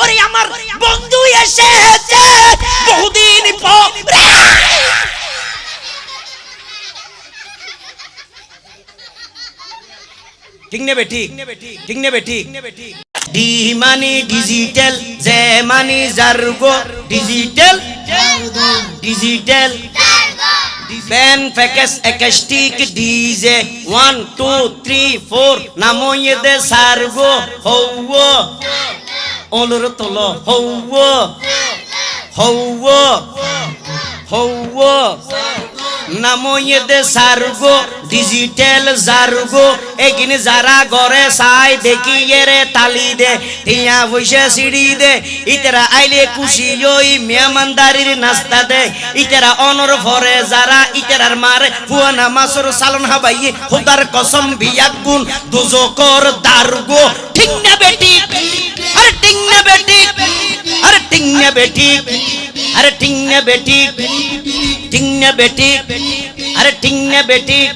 ওরে আমার বন্ধু এসেছে। বহুদিন পরে ঠিক নেবে ঠিক। ঠিক নেবে ঠিক। ডি মানে ডিজিটাল জে মানে জার্গো। Digital digital. Ban package acoustic DJ. One two three four নাময়ে দে সার্গো। হৌও। ওলর তল হৌও হৌও হৌও নাময়ে দে সার্গো ডিজিটাল জার্গো এগিনে যারা ঘরে চাই দেখি এরে তালি দে টিয়া বসে সিঁড়ি দে ইতারা আইলে খুশি ওই মেহমানদারির নাস্তা দে ইতারা অনর ভরে যারা ইতারার মারে ফুয়ানা মাসর সালন হাবাইয়ে খুদার কসম বিয়াক গুণ দুজকর দারগো ঠিক বেটি। বেটি। বেটি। বেটি।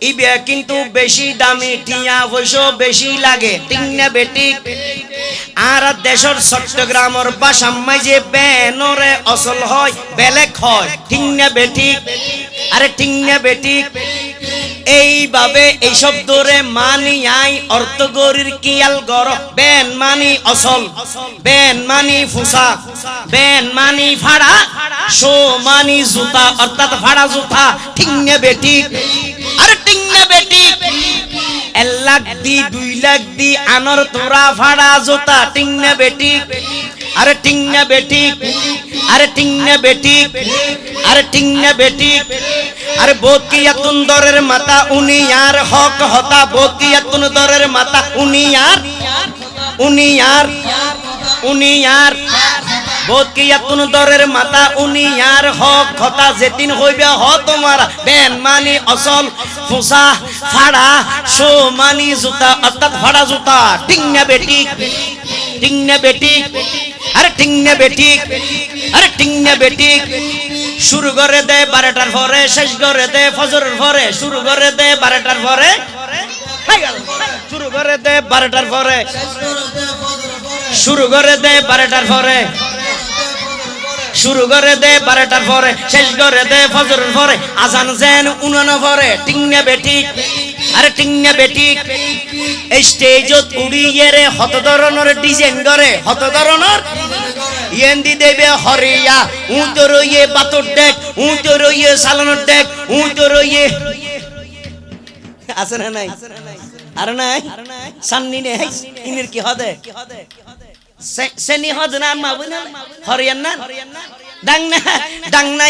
ইবে কিন্তু বেশি দামি, টিয়া পয়সা বেশি লাগে। ঠিক না বেটি। আর দেশের চট্টগ্রামের বাসাম্মাই যে বেনরে অসল হয় বেলেগ হয়, ঠিক না বেটি আরে ঠিক না বেটি এইভাবে এই দূরে মানি আই অর্থগরির কিয়াল গর বেন মানি অসল বেন মানি ফুসা বেন মানি ফাড়া, শো মানি জুতা, অর্থাৎ ফাড়া জুতা, ঠিক না বেটি আরে ঠিক না বেটি এক লাখ দি, দুই লাখ দি, আনর তোরা ফাড়া জোতা টিং না বেটি। আরে টিং না বেটি, আরে টিং না বেটি, আরে টিং না বেটি। আরে বকিয়াতুন দরের মাতা, উনি আর হক হতা। বকিয়াতুন দরের মাতা, উনি আর উনি আর উনি আর। বকিয়াতুন দরের মাতা উনি আর হক হতা যেদিন হইবে, হ তোমার বেন মানি অসল ফুসা ফাড়া, শো মানি জুতা অর্থাৎ ফাড়া জুতা। টিংনা বেটি টিংনা বেটি, আরে টিংনা বেটি, আরে টিংনা বেটি। শুরু করে দে, বারোটার পরে শেষ করে দে, ফজরের পরে শুরু করে দে, বারোটার পরে। শুরু করে দে, বারোটার পরে শুরু করে দে, বারোটার পরে শুরু করে দে বারোটার পরে, শেষ করে দে ফজরের পরে। আজান যেন উনানো পরে টিংনে বেটি। আরে টিংনে বেটি। এই স্টেজত উড়িয়ে রে, হত ধরনের ডিজাইন করে, হত ধরনের ইয়েন্দি দেবে হরিয়া। উ তো রইয়ে বাতর ডেক উ তো রইয়ে সালানোর ডেক উ রইয়ে। আছে না নাই? আর নাই? সান্নি নেই? ইনের কি হদে? সেনি হদ না হরিয়ান? ডাংনা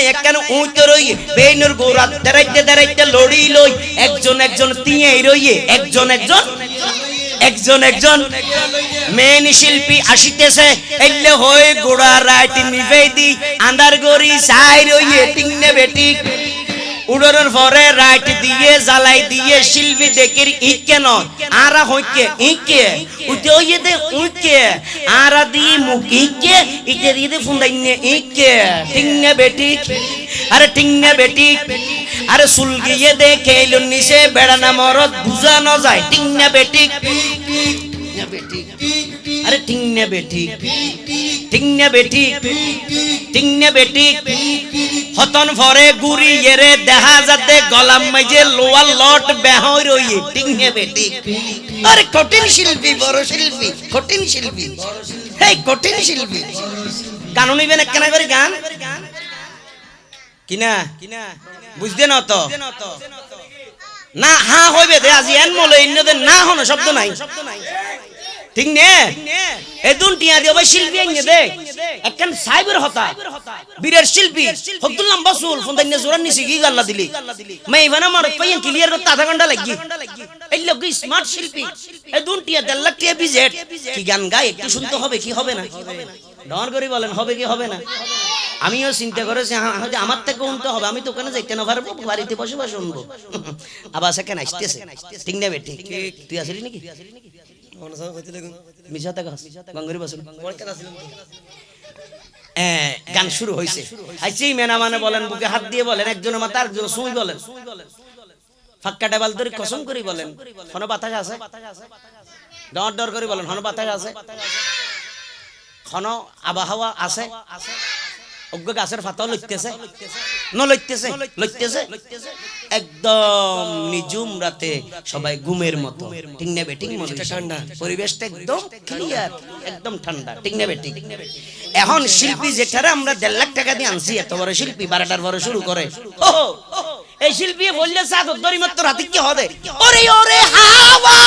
বেইনুর লড়ি লই, একজন একজন তিয়ে রইয়ে, একজন একজন একজন একজন মেন শিল্পী আসিতেছে, এলে হয়ে গোড়া রাইট নিভে দি আন্দার গড়ি সাই রইয়ে, টিংনে বেটি উড়নের পরে রাইট দিয়ে, জ্বালাই দিয়ে, শিল্পী দেখের ইকে নয় আরা হইকে ইকে উতে ওই দে উকে আরা দিয়ে মুখ ইকে ইকে দিয়ে ফুন্দাইনে ইকে টিংনে বেটি, আরে টিংনে বেটি। আরে সুলগিয়ে দে, খেলুন নিচে বেড়ানা মরদ বুঝানো যায়। টিংনে বেটি বেটি। আরে টিংনে বেটি। টিংনে বেটি। টিংনে বেটি। হতন ভরে গুড়ি এরে দেখা যাতে গলাম মাঝে লোয়ার লট বেহর রইয়ে। টিংনে বেটি। আরে কঠিন শিল্পী, বড় শিল্পী, কঠিন শিল্পী। এই কঠিন শিল্পী। গান নিবেন একখানা করে গান? কিনা? কিনা বুঝতে না তো? না, হা হইবে দে, আজি এন মলে ইন্নদের না হনো শব্দ নাই। ঠিক নে এদুন টিয়া দিও ভাই শিল্পী আইনে দে। একখান সাইবের হতা। বীরের শিল্পী। হবদুল্লাহ বসুল, ফোন দাইনে জোরান নিছি কি গাল্লা দিলি। মাই ইভানা মার পাইন ক্লিয়ার করতে আধা ঘণ্টা লাগি। এই লোক স্মার্ট শিল্পী? এদুন টিয়া দেড় লাখ টিয়া বিজেট। কি গান গায়, একটু শুনতে হবে, কি হবে না? ডর করি বলেন, হবে কি হবে না? আমিও চিন্তা করেছি আমার থেকে উনতে হবে, আমি তো ওখানে যাইতে না পারব, বাড়িতে বসে বসে শুনব। আবার সেখানে আসতেছে। ঠিক না বেটি তুই আসলি নাকি? বসুন গান শুরু হয়েছে এই মেনা মানে বলেন বুকে হাত দিয়ে বলেন একজনের মাথা আরেকজন সুই বলেন। ফাক্কা টেবাল ধরে কসম করি বলেন। হন বাতাস আছে? ডর ডর করে বলেন হন বাতাস আছে? হন আবহাওয়া আছে? অজ্ঞ গাছের ফাতাও লইতেছে। ন লইতেছে লইতেছে। একদম নিঝুম রাতে সবাই ঘুমের মতো। ঠিক নেবে ঠিক ঠান্ডা। পরিবেশটা একদম ক্লিয়ার একদম ঠান্ডা। ঠিক নেবে ঠিক। এখন শিল্পী যেটারে আমরা দেড় লাখ টাকা দিয়ে আনছি এত বড় শিল্পী বারোটার বড় শুরু করে। এই শিল্পী বললে সাদ দরি মাত্র রাতে কি হবে? ওরে ওরে হাওয়া!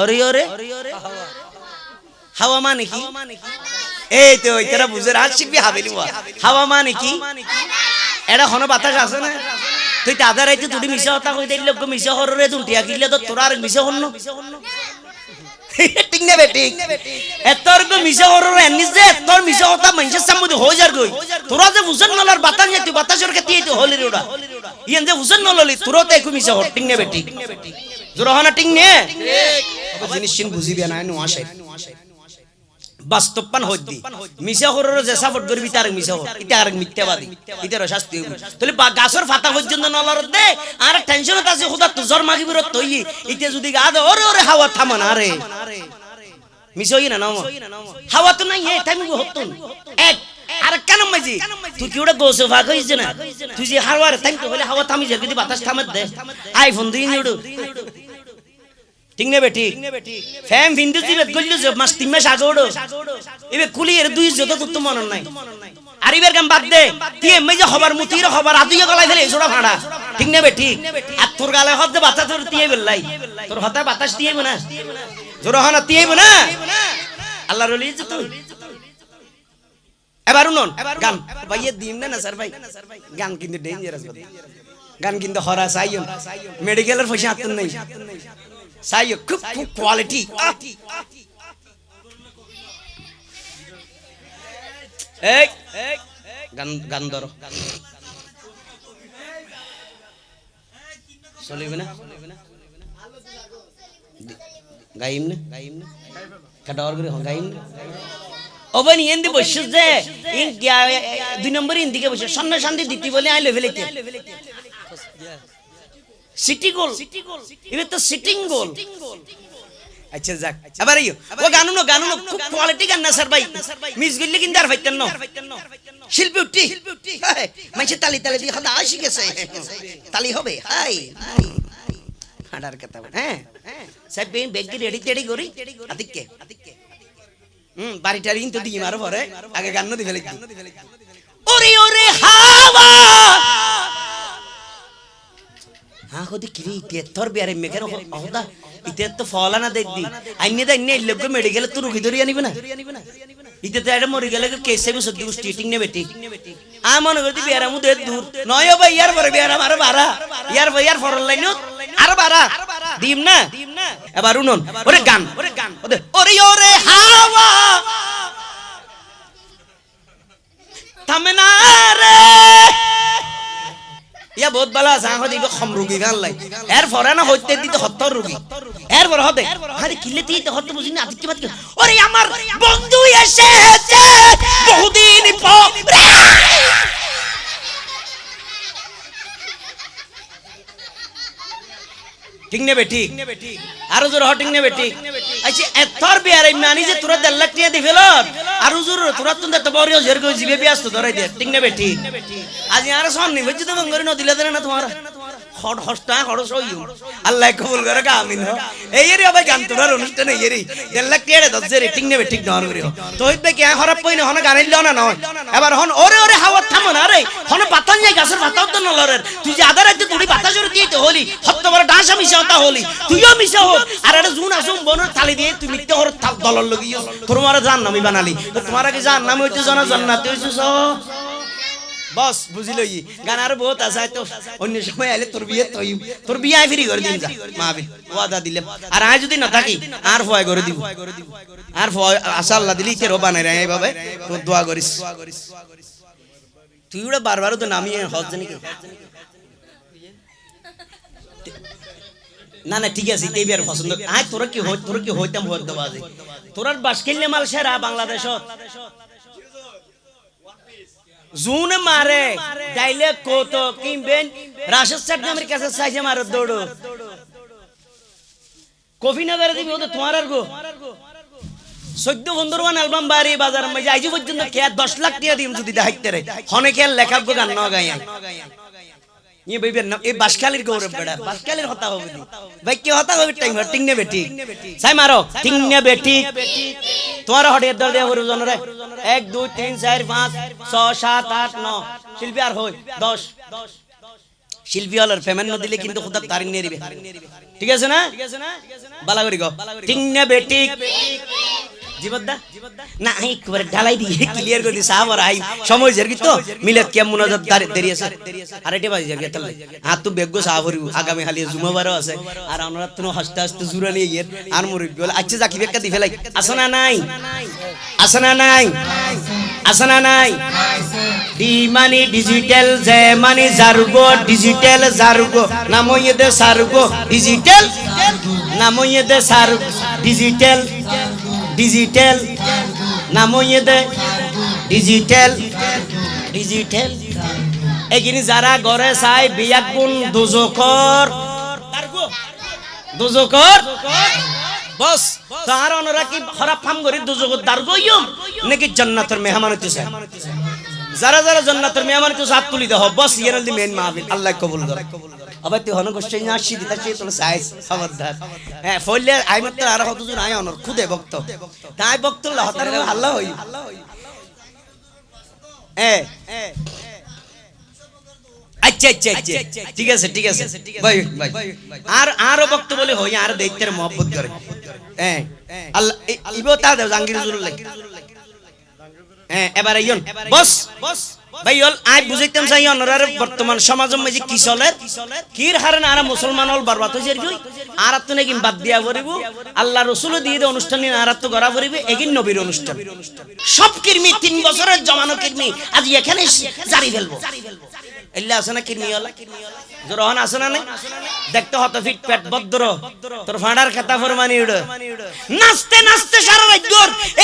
ওরে ওরে হাওয়া। মানে কি? এই তো ওইটারা বুঝে রাজ শিখবি হাবেলি হাওয়া মানে কি? এটা হন বাতাস আছে না? তুই তাদের আইতে তুই মিশা হতা কই দিল লোক মিশা হররে তুই টিয়া কিলে তো তোরা আর মিশা হন্ন ঠিক না বেটি। এতর গো মিশা হররে এনিস যে এতর মিশা হতা মানুষের সামনে হয়ে যার গই। তোরা যে বুঝন নলার বাতাস তুই বাতাসের কে তুই হলি রেডা ইয়ান যে বুঝন নললি তোরা তো একু মিশা হর ঠিক না বেটি। জোর হনা ঠিক নে জিনিস চিন বুঝিবি না নো আসে বাস্তব পান হদ্দি মিশা হরর যে সাপোর্ট করবি, তার মিশা হর এটা আর মিথ্যাবাদী। এটার শাস্তি হইব। তাহলে গাছর ফাতা পর্যন্ত নলার দে, আর টেনশন আছে, খুদা তো জ্বর মাগি বিরত তৈ ইতে যদি গা ওরে ওরে, হাওয়া থামান আরে মিশা হই না নাও হাওয়া তো নাই হতুন এক, আর কেন মাঝি তুই কি ওটা ভাগ না? তুই যে হাওয়ার টাইম তো হলে হাওয়া থামি যায় যদি বাতাস থামাত দে। আইফোন দিই নিউডু ঠিক ঠিক? ফ্যাম ভিন্দু দিবে গল্লি যে মাস তিন মাস আগে ওড়ো এবে কুলি এর দুই যত তো মন নাই। আরিবের গাম বাদ দে? তুই এমনি যে হবার মুতির হবার আদুইয়ে গলায় ফেলে এসোটা ভাড়া ঠিক ঠিক? আর তোর গালে হদ বাতাস তোর দিয়ে বেল্লাই তোর হতা বাতাস দিয়ে না? জোর হনা দিয়ে না? আল্লাহ রলি যে তুই। এবার উনুন গান। ভাইয়ে দিন না স্যার ভাই। গান কিন্তু ডেঞ্জারাস গান কিন্তু হরা চাইও মেডিকেলের পয়সা হাত নেই। খুব খুব কোয়ালিটি এই গান গান ধরো চলিবে না গাইম না গাইম না কাটাওয়ার করে গাইম না এন্দি বসে যে দুই নম্বর ইন্দিকে বসে সন্ন শান্তি দিতি বলে আইলো ফেলেতে সিটি গোল এবার তো সিটিং গোল আচ্ছা যাক আবার ইয়ো ও গানু না গানু না খুব কোয়ালিটি গান না স্যার ভাই মিস গিল্লি কিন্তু আর ফাইতেন না শিল্পী উঠি মাইছে তালি তালি দিয়ে খাদা আসি গেছে তালি হবে হাই হাডার কথা হ্যাঁ সাহেব বেন বেগি রেডি টেডি করি আদিকে হুম বাড়িটারি কিন্তু দিয়ে মারো পরে আগে গান দিবে লিখি ওরে ওরে হাওয়া হ্যাঁ হদি কিরি তেতর বিয়ারে মেঘের হদা ইতে তো ফলা না দেখদি আইনে দা ইনে লোক মেডিকেল তো রুগী ধরি আনিবে না ইতে তো এটা মরি গেলে কেসে বি সত্যি স্টিটিং নেবে ঠিক আ মনে করতি বিয়ারা মু দে দূর নয় ভাই ইয়ার পরে বিয়ারা মারো বারা ইয়ার ইয়ার ফরল লাইন আর বারা দিম না এবার উনুন ওরে গান ওরে গান ওরে ওরে হাওয়া থামে না রে ইয়া বহুত বালা আছে, আহ দিকে খম রুগী গান লাই এর ফরে না হইতে দিতে হত্তর রুগী এর পরে হবে আরে কিলে তুই তো হত্তর বুঝিনি আজকে বাদ ওরে আমার বন্ধু এসেছে বহুদিন পরে ঠিক নেবে, ঠিক। আরও জোর ঠিক নেবে, ঠিক। আচ্ছা এতর বিয়ারে মানি যে তোরা দেড় লাখ টিয়া দিফেল আরও জোর, তোরা তো তো বড় জের গো জিবে বিয়াস তো ধরাই দে। ঠিক নেবে, ঠিক। আজ আর সন নিবে তো বঙ্গরি ন দিলে না তোমার? হট হস্তা হট সই আল্লাহ কবুল করে কা আমিন এই রে ভাই গান তোরার অনুষ্ঠান এই রে দেড় লাখ দশ জের নেবে ঠিক করিও পইনে হন গান ইল্লো না নয়? এবার হন ওরে ওরে হাওয়া থামো না রে। হন পাতান যাই গাছের পাতাও তো নলরের তুই যে আদার রাতে তুই বাতাসের দিয়ে তো হলি হত্ত বড় ডাঁসা মিশা হতা হলি। তুইও মিশা হোক আর একটা জুন আসুন বনের থালি দিয়ে তুই মিথ্যে হর দলর লগিও। তোর জান নামি বানালি। তো তোমার আগে জান নামি হইতে জানা জান্নাতে হইছিস বস, বুঝিল ই। গান আর বহুত আছে তো অন্য সময় আইলে তোর বিয়ে তই, তোর বিয়ে আই ফ্রি করে দিন যা। মাবি ওয়াদা দিলে। আর আই যদি না থাকি আর ফয় করে দিব। আর ফয় আশা আল্লাহ দিলি কে রবা নাই রে এইভাবে তোর দোয়া করিস। তুই ওটা বারবার তো নামিয়ে হজ জানি না না, ঠিক আছে এই বিয়ার পছন্দ। আয় তোরা কি হই তোরা কি হইতাম হইত আছে তোরার বাস খেললে মাল সেরা বাংলাদেশত। জুন মারে তাইলে কত কিনবেন? রাশেদ স্যার নামের কাছে চাইছে মারো দৌড়ো। কফি না বেড়ে দিবি, ওদের তোমার আর গো। চোদ্দ বন্ধুরবান অ্যালবাম বাড়ি, বাজার মাঝে, আইজি পর্যন্ত কে দশ লাখ টাকা দিম যদি দেখাইতে রে। হনে খেয়াল লেখা গান ন গাই না এই গৌরব হতা হবে হতা হবে টাইম টিং নে বেটি সাই মারো টিং নে বেটি তোমার হটে দল দে ওর জন রে 1 2 3 4 5 6 7 8 9 শিল্পী আর হই 10 শিল্পী হলার পেমেন্ট না দিলে কিন্তু খোদা তারিখ নিয়ে দিবে ঠিক আছে না বালা করি গো টিং নে বেটি না আই একবারে ঢালাই দিয়ে ক্লিয়ার করে দিই সাহাবার আই সময় জেরগি তো? মিলাদ কেমন মুনাজাত দেরি আছে। আর এটা বাজি জেরগি তাহলে। আর তো বেগ্য সাহাবরি আগামী হালি জুমাবারও আছে। আর আমরা তো হাসতে হাসতে জুরা নিয়ে গিয়ে আর মরি বলে আচ্ছা জাকি বেক্কা দি ফেলাই। আছে না নাই। আছে না নাই। আছে না নাই। ডি মানে ডিজিটাল জে মানে জারগো ডিজিটাল জারগো। নাময়ে দে সারগো। ডিজিটাল নাময়ে দে সার ডিজিটাল ডিজিটাল নামইয়ে দে ডিজিটাল ডিজিটাল এগিনি যারা গড়ে চাই বিয়াক গুণ দুজকর দুজকর বস তাহার অনরা কি খারাপ ফাম করে দুজকর দার নাকি জান্নাতের মেহমান হইতেছে যারা যারা জান্নাতের মেহমান হইতেছে হাত তুলি দেহ বস, ইয়ার দি মেন মাহফিল। আল্লাহ কবুল করে। আবার তুই হন গোষ্ঠী না আসি দিতা সে তোর সাইজ, খবরদার। হ্যাঁ ফলে আই মাত্র আর কতজন আই অনর, খুদে ভক্ত। তাই ভক্ত লহতার আল্লাহ হই। এ আচ্ছা আচ্ছা আচ্ছা। ঠিক আছে ঠিক আছে। ভাই ভাই। আর, আরও বক্ত বলে হই, আর দৈত্যের মহব্বত করে। হ্যাঁ আল্লাহ ইবো তা হ্যাঁ এবারে ইয়ন, বস বস ভাই হল আজ বুঝাইতাম চাই অনরার বর্তমান সমাজের মধ্যে কি চলে, কির হারে না মুসলমান হল বরবাদ হয়ে যাই আর তো নাকি বাদ দিয়া পড়িব? আল্লাহ রসুল দিয়ে দে অনুষ্ঠান আর তো গড়া পড়িবে, এগিন নবীর অনুষ্ঠান। সব কির্মি তিন বছরের জমানো কির্মি আজ এখানে জারি ফেলব। এল্লা আছে না কির্মি হলা জোরহন আছে না নাই? দেখতে ফিট পেট বদ্র তোর ফাঁড়ার খাতা ফরমানি উড়। নাচতে নাচতে সারা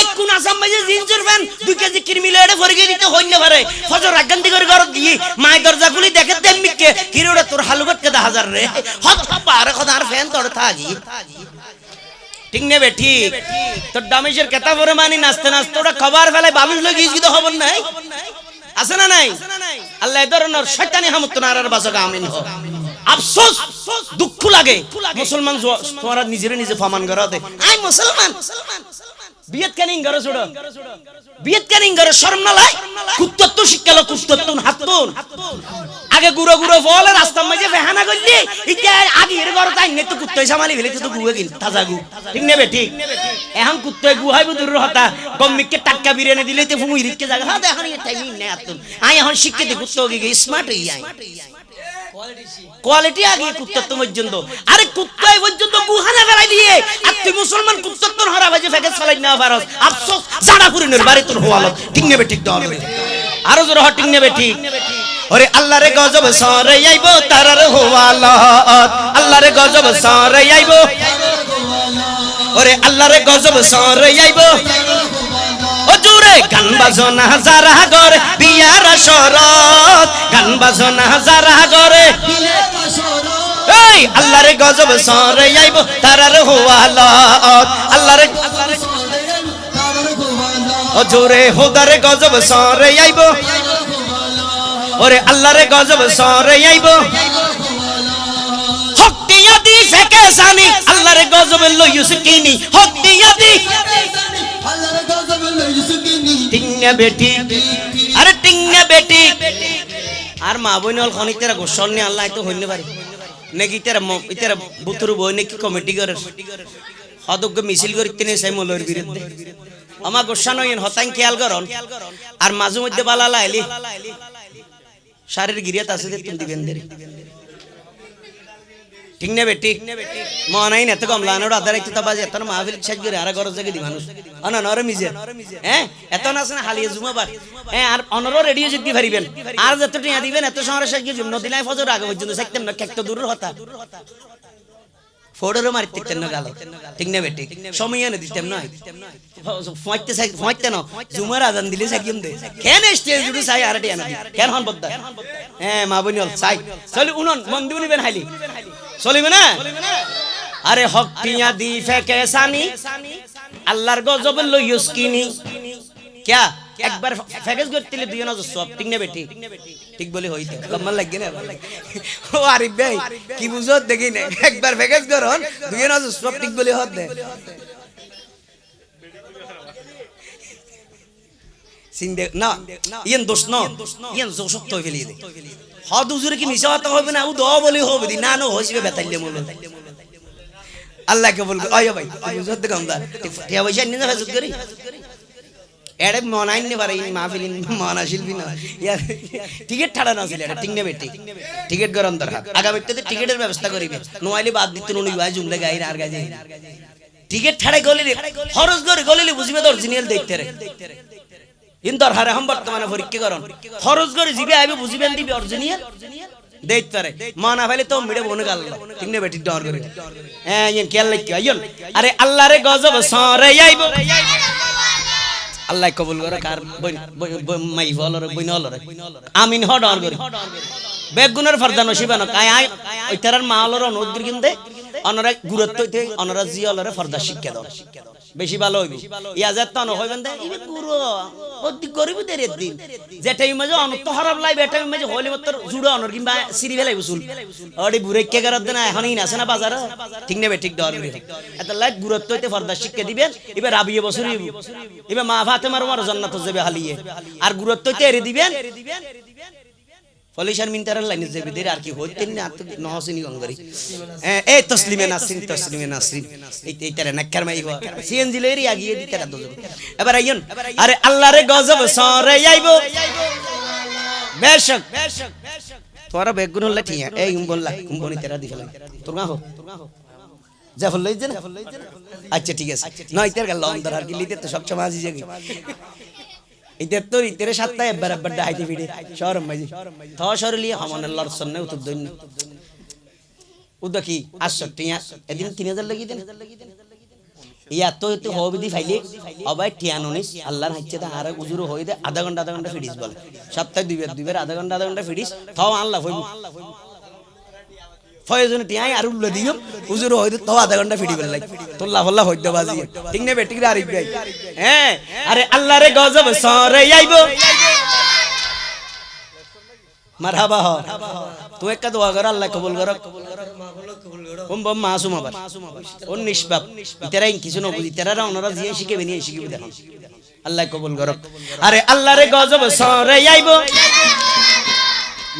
এক কোন আসাম মাঝে জিন্সের ফ্যান দুই কেজি কিরমি লেড়ে ফরগে দিতে পারে। ফজর আগান্তি করে ঘর দিয়ে মাই দরজা খুলি দেখে তোর হালুগট কে হাজার রে? হত পারে খদার ফ্যান তোর থাকি ঠিক নেবে, ঠিক। তোর দামেশের কেতা পরে মানি নাচতে নাচতে ওটা খবর ফেলায় বাবুস লোক ইজগিত খবর নাই। আছে না নাই? আল্লাহ ধরনের শয়তানি হামত নারার বাসকা আমিন হো আফসোস, দুঃখ লাগে। মুসলমান তোমরা নিজেরে নিজে ফমান করা দে। আই মুসলমান। বিয়েত কেন ইঙ্গারো ছোড়ো বিয়েত কেন ইঙ্গারো শরম না লাই। কুত্তত্ব শিক্ষালো কুত্তত্ব হাতুন আগে গুড়ো গুড়ো ফল রাস্তা মাঝে বেহানা করলি। ইতিয়া আগে এর ঘর তাই সামালি ফেলে তো কুত্তই রিকে জায়গা হ্যাঁ নেই শিক্ষিত কোয়ালিটি আগে কুত্তত্ব পর্যন্ত। আরে কুত্তাই পর্যন্ত গুহানা ফেলাই দিয়ে। আর তুই মুসলমান কুত্তত্ব হারা বাজে ফেকেস ফেলাই না পারস। আফসোস জাড়া পুরিনের বাড়ি তোর হওয়ালো ঠিক নেবে ঠিক দল আরও জোর হ ঠিক নেবে ঠিক। ওরে আল্লাহ রে গজব সরে আইবো তারার হওয়ালত আল্লাহ রে গজব সরে আইবো। ওরে আল্লাহ রে গজব সরে আইবো। গান বাজনা যারা গরে বিয়ার শরৎ। গান বাজনা যারা গরে এই আল্লাহ রে গজব সরে আইব তারার হওয়ালত আল্লাহ রে ও জোরে হোদারে গজব সরে আইবো। ওরে আল্লাহ রে গজব সরে আইবো। হকটিয়া দি ফেকে জানি আল্লাহ রে গজব লইউস কিনি। হকটিয়া দি বেটি। আরে মা বইন হল খন গোসল নি, আল্লাহ তো হইনে পারে নাকি ইতারা ইতারা বই নাকি কমিটি করে সদজ্ঞ মিছিল করি তিনি সেই মলের বিরুদ্ধে। আমার গোসা নয় হতাং খেয়াল করন আর মাঝে মধ্যে বালা লাইলি। শারীর গিরিয়াত আছে দিবেন দেরি। ঠিক ঠিক মনাই না তো কম লানোর আদার একটু বাজে এত সাজ করে দি মানুষ। অনা নর মিজে। হ্যাঁ? আছে না হালিয়ে জুমাবার। হ্যাঁ আর অনর রেডিও জিততে পারিবেন আর দিবেন বেটি। সময় এনে দিতাম নয় ফোঁচতে চাই ফোঁচতে না। আজান দিলে সাকিম দে কেন স্টেজ জুড়ে চাই, আর টিয়া নদী কেন হন বদ্দা হ্যাঁ মা বনি হল, চাই। চলি, উনন মন দিবি নিবেন হাইলি। চলিবে না? আরে হক টিয়া দি ফেকে সানি। আল্লাহর গজব লইয়স কিনি ক্যা? একবার ফেকেজ করতে দুই না সব ঠিক না বেটি ঠিক বলি হই তো কম্মাল লাগে না? ও আরিফ ভাই, কি বুঝত দেখি না। একবার ফেকেজ করন দুই না সব ঠিক বলি হত দে। দোষ ন ইয়েন দোষ তো ফেলি দে হদ উজুরে কি মিশা হতে হবে না ও দ বলে হবে দি না না হইবে বেতাইলে মূল আল্লাহকে বলবে অয় ভাই বুঝত দে কমদার টিয়া এড়ে মনাইন নে পারে মাহফিল মনা শিল্পী না ইয়ার টিকিট ঠাড়া না ছিল এটা ঠিক নেবে ঠিক টিকিট গরম দরকার টিকিটের ব্যবস্থা করিবে নোয়াইলে বাদ দিতে নুনি ভাই জুমলে গাই আর গাজে টিকিট ঠাড়াই গলিলে খরচ করে গলিলে বুঝিবে তো অরিজিনাল দেখতে রে ইন দরকার এখন বর্তমানে পরীক্ষা করন। খরচ করে জিবে আইবে, বুঝিবেন দিবে অরিজিনাল দেখতে রে মানা ফেলে তো মিড়ে বনে গাল। ঠিক নেবে ঠিক ডর করে। হ্যাঁ ইন কেল লাইক আইয়ন। আরে আল্লাহ রে গজব, সরে আইবো। আল্লাহ কবুল করে, কার মাই হলরে বইন হলরে আমিন হ, ডর করি। বেগুনের ফরদা নসিবানো কাই আই ওই তারার মা হলর অনুদ্র কিনতে। অনরা গুরুত্ব হইতে অনরা জি হলরে ফরদা শিক্ষা দাও। বেশি ভালো হইবি। ইয়াজাত তো হইবেন দে। ইবে গুরু অতি গরিব দের দিন। যেটা ইমাজে অনত হারাম লাই বেটা ইমাজে হলি মত জুড়ে অনর কিংবা সিরি বেলাই বুসুল অডি বুড়ে কে গরদ না এখনই আছে না বাজার? ঠিক নেবে ঠিক করি এত লাই গুরুত্ব হইতে ফরদা শিক্ষা দিবেন এবার রাবিয়ে বছর এবার মা ফাতেমার মার জান্নাত যাবে হালিয়ে। আর গুরুত্ব হইতে এরে দিবেন ফলিশার মিন্টারের লাইনে যাবে দের আর কি হইতেন না তো নহসিনি গঙ্গরি এই তসলিমে নাসরিন তসলিমে নাসরিন। এই এই তারে নাক্কার মাই হওয়া সিএনজি লইরি আগিয়ে দিতে রাত দোজ এবার আইয়ন আরে আল্লাহরে গজব সরে আইবো। বেশক বেশক তোরা বেগুন হল্লা ঠিক এই বললা কুম্বনি তেরা দি ফেলাম। তোর গা হো। যা ফল লইছে না? আচ্ছা ঠিক আছে। নয় তের গেল আর কি লিতে তো সব সমাজ যাবে ইতের তো ইতের সাতটা ফিরে। থ সরলি হমন আল্লাহর সন্নে উতুব দৈন্য। উদা কি? আটষট্টি এদিন তিন হাজার লাগি দেন। ইয়া তো একটু হবে দি ফাইলে। অবাই টিয়ানুনিস আল্লাহর হাইছে তা আর উজুর হই দে আধা ঘণ্টা আধা ঘণ্টা ফিরিস বলে। সপ্তাহে দুইবার দুইবার আধা ঘণ্টা আধা ঘণ্টা ফিরিস। থাও আল্লাহ হইব। ফয়জনে টিয়াই আর উল্লে দিও উজুর হইতে তো আধা ঘণ্টা ফিরি বেলাই তোল্লা ফল্লা হইতে বাজি। ঠিক নে বেটিক রে আরিফ ভাই? হ্যাঁ। আরে আল্লাহ রে গজব, সরে আইবো। মারহাবা হ। তুই একটা দোয়া কর, আল্লাহ কবুল কর ওম বম মাসুম আবার। ওন নিষ্পাপ। ইতারা কিছু না বুঝি ইতারা ওনারা জিয়ে শিখে বেনিয়ে শিখবে দেখুন আল্লাহ কবুল কর আরে আল্লাহ রে গজব, সরে আইবো।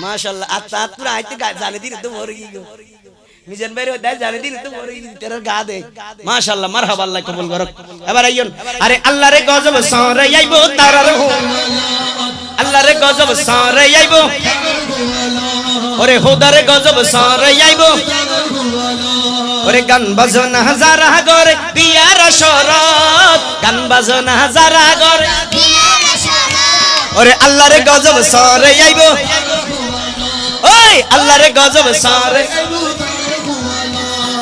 মাশাআল্লাহ, আত্মা আত্মা আইতে জানে দিন তো মরে গিয়ে মিজান ভাই রে জানে দিন তো মরে গিয়ে তেরা গা দে। মাশাআল্লাহ, মারহাবা আল্লাহ কবুল করক। এবার আইয়ন, আরে আল্লাহ রে গজব সরে আইবো তারার হো আল্লাহ রে গজব সরে আইবো। ওরে হোদারে গজব সরে আইবো। ওরে গান বাজনা হাজারা গরে পিয়ার শরৎ। গান বাজনা হাজারা গরে আল্লাহ রে গজব সরে আইবো। ওই আল্লাহ রে গজব সরে।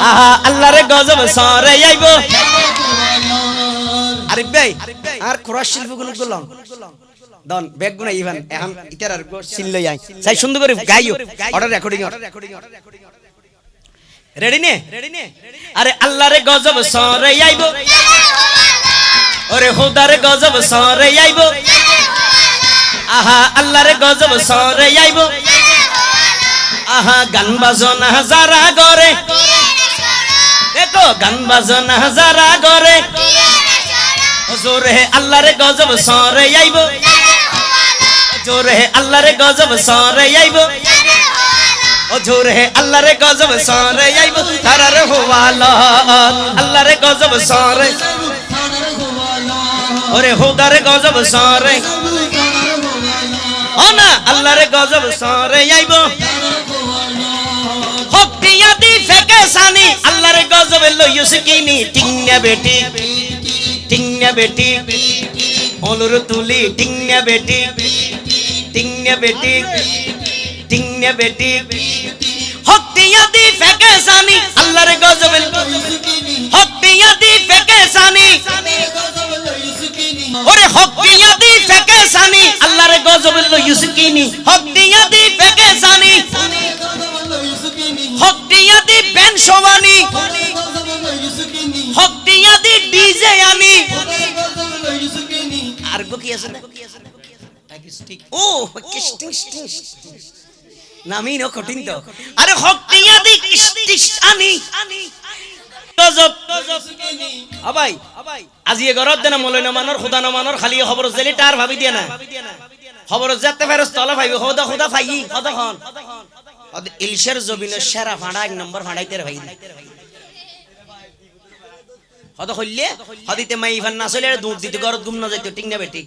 আহা আল্লাহ রে গজব সরে, আইবো। আরে ভাই, আর খোরাস শিল্পগুলো করলাম দন ব্যাগ গুনা ইভান, এখন ইতার আর সিল লই আই চাই সুন্দর করে গাইও অর্ডার রেকর্ডিং রেডি নে? রেডি নে আরে গজব সরে, আইবো। ওরে, হুদারে গজব সরে, আইবো। আহা আল্লাহ রে গজব সরে, আইবো। আহা গান বাজনা যারা গরে দেখো, গান বাজনা যারা গরে জোরে আল্লাহ রে গজব সরে আইবো। জোরে আল্লাহ রে গজব সরে আইবো। জোরে আল্লাহ রে গজব সরে আইবো। তারার হওয়ালা আল্লাহ রে গজব সরে। ওরে হোদারে গজব সরে। ও না আল্লাহ রে গজব সরে আইবো। সানি আল্লাহ রে গজব লইয়স কিনি টিংনা বেটি টিংনা বেটি অলুর তুলি, টিংনা বেটি টিংনা বেটি টিংনা বেটি। হক দি ফেকে সানি, আল্লাহর গজবের হক দিয়া দি ফেকে সানি। ওরে হক দিয়া দি ফেকে সানি, আল্লাহর গজবের ইউসুকিনি হক দিয়া দি ফেকে সানি। দিয়া দি বেন সবানি হক দিয়া দি ডিজে আনি আর কি আছে ও কিস্টিং নামি ন কঠিন তো। আরে হক দিয়া দি আনি। গজব। আবাই আজি ঘৰত দেনা মলৈ নমানৰ, খুদা নমানৰ খালি খবৰ জেলি তাৰ ভাবি দিয়া না খবৰ যাতে ফেরস তলা ভাইবি খোদা খোদা ফাই খোদা খন ইলশের জবিনের সেরা ফাঁড়া এক নম্বর ফাঁড়াইতে ভাই হত হইলে হদিতে মাই ফান্না চলে দুধ দিতে গরত গুম না যাইতো ঠিক না বেটি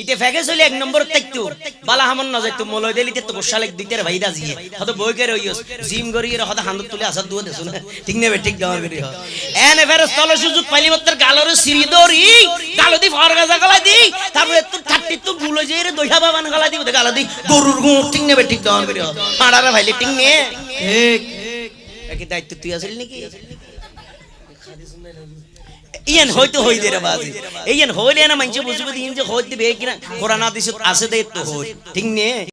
ইতে ফেগে চলে এক নম্বর তাইতো। বালা হামন না যাইতো মলয় দিলিতে তো গোসালে দিতে ভাই দা জিয়ে। হদ বই করে হইস জিম করি এর হদ হান্দুত তুলে আসার দুয়া দেছো না। ঠিক না বেটি গাওয়ার করি এনে ফেরস তলে সুযোগ পাইলি মত্তর গালর সিরি দরি গালো দি ফর গাজা গলা দি তারপরে তো থার্টি তো ভুল হয়ে যায় রে দইহা বাবান গলা দি গালা দি। গরুর গু ঠিক না বেটি গাওয়ার করি ফাড়ারে ভাইলে ঠিক নে ঠিক। একই দায়িত্ব তুই আসিল নাকি? ইয়ান হয়তো হই দে রে বাজি ইয়ান হইলে না মানছে বুঝবে দিন যে হইতে বে কিনা কোরআন হাদিস আছে দে তো হই ঠিক নে